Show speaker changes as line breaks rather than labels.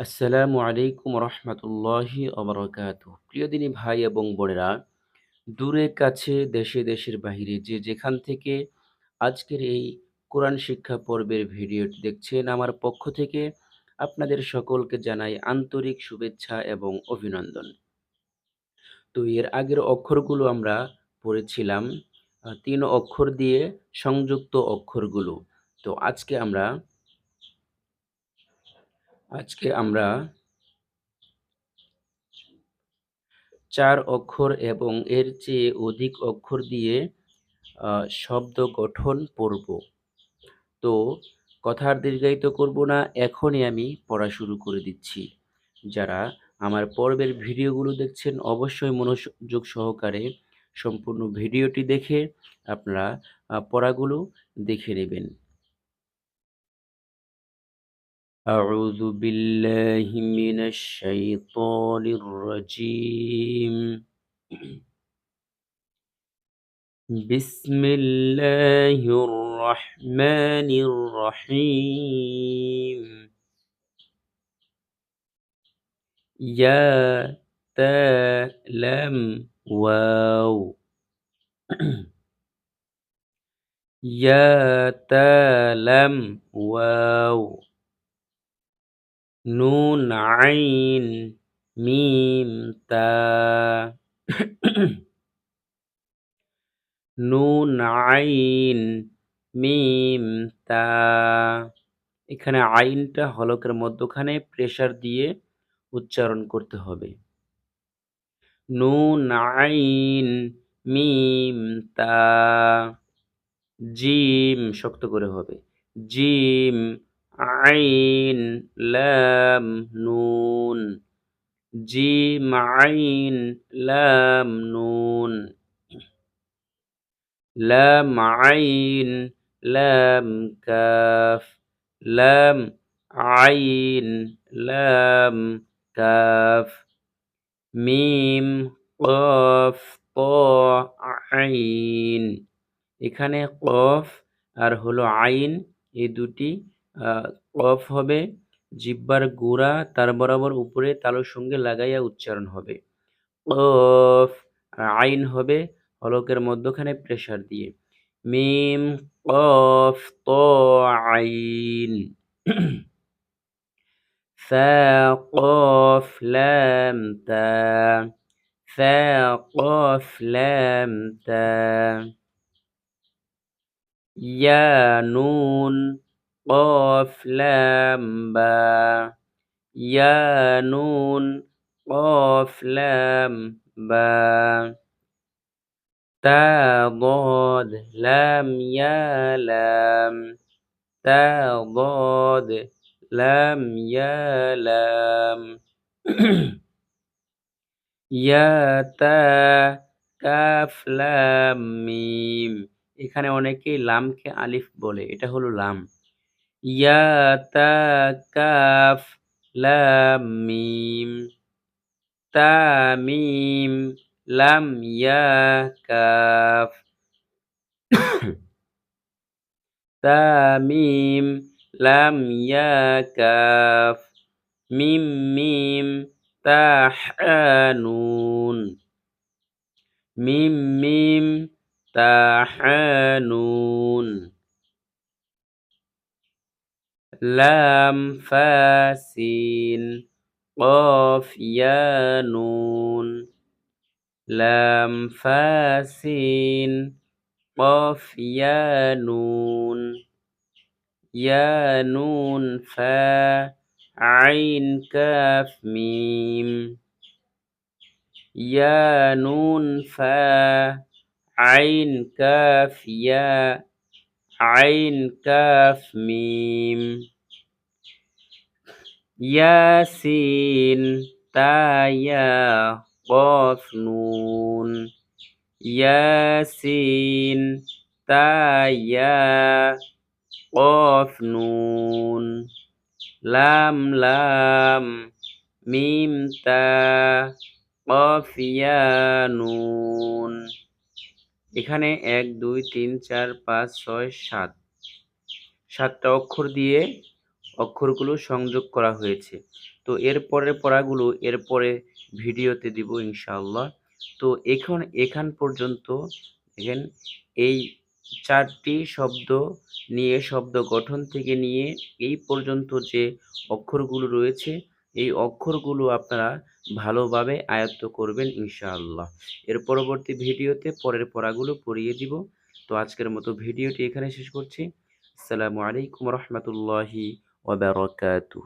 আসসালামু আলাইকুম রহমতুল্লাহি অবরকাত প্রিয় দিনী ভাই এবং বোনেরা, দূরে কাছে দেশে দেশের বাহিরে যে যেখান থেকে আজকের এই কোরআন শিক্ষা পর্বের ভিডিওটি দেখছেন, আমার পক্ষ থেকে আপনাদের সকলকে জানাই আন্তরিক শুভেচ্ছা এবং অভিনন্দন। তো এর আগের অক্ষরগুলো আমরা পড়েছিলাম তিন অক্ষর দিয়ে সংযুক্ত অক্ষরগুলো। তো আজকে আমরা আজকে আমরা চার অক্ষর এবং এর চেয়ে অধিক অক্ষর দিয়ে শব্দ গঠন পড়ব তো কথা আর দীর্ঘায়িত করব না, এখনই আমি পড়া শুরু করে দিচ্ছি। যারা আমার পর্বের ভিডিওগুলো দেখছেন, অবশ্যই মনোযোগ সহকারে সম্পূর্ণ ভিডিওটি দেখে আপনারা পড়াগুলো দেখে নেবেন। أعوذ بالله من الشيطان الرجيم. بسم الله الرحمن الرحيم. يا تا لم واو. يا تا لم واو. নুন আইন মিম, তা। নুন আইন মিম, তা। এখানে আইনটা হলকের মধ্যখানে প্রেসার দিয়ে উচ্চারণ করতে হবে। নুন আইন মিম, তা। জিম শক্ত করে হবে। জিম আইন, লাম, নুন। জিম আইন লাম, নুন। লাম আইন লাম, কাফ। লাম আইন লাম, কাফ। মিম, কফ, ক, আইন। এখানে কফ আর হলো আইন, এই দুটি কফ হবে, জিব্বার গোড়া তার বরাবর উপরে তালুর সঙ্গে লাগাইয়া উচ্চারণ হবে। আর আইন হবে হলকের মধ্যখানে প্রেসার দিয়ে। মিম, কফ, ত, আইন। কফ লাম তা। কফ লাম তা। ইয়া, নুন। কফ লাম বা ইয়া নুন কফ লাম বা তা ضاد লাম ইয়া লাম তা ضاد লাম ইয়া লাম ইয়া তা কাফ লাম মিম এখানে অনেকেই লামকে আলিফ বলে এটা হলো লাম ইয়া তা কাফ লাম মিম তা মিম লাম ইয়া কাফ তা মিম লাম ইয়া কাফ মিম মিম তা নুন মিম মিম তা নুন লাম ফাসিন قاف يا نون لام فاسين قاف يا نون يا نون فا عين كاف ميم يا نون فا عين كاف يا আইন কাফ মিম ইয়াসিন তায়া কফ নুন ইয়াসিন তায়া কফ নুন লাম লাম মিম তা কফ নুন এখানে এক, দুই, তিন, চার, পাঁচ, ছয়, সাত। সাতটা অক্ষর দিয়ে অক্ষরগুলো সংযোগ করা হয়েছে। তো এর পরের পড়াগুলো এরপরে ভিডিওতে দিব ইনশাআল্লাহ। তো এখন, এখান পর্যন্ত দেখেন, এই চারটি শব্দ নিয়ে, শব্দ গঠন থেকে নিয়ে এই পর্যন্ত যে অক্ষরগুলো রয়েছে এই অক্ষরগুলো আপনারা ভালোভাবে আয়ত্ত করবেন ইনশাআল্লাহ। এর পরবর্তী ভিডিওতে পরের পড়াগুলো পড়িয়ে দিব। তো আজকের মতো ভিডিওটি এখানে শেষ করছি। আসসালামু আলাইকুম রহমতুল্লাহি ওবরাকাতুহ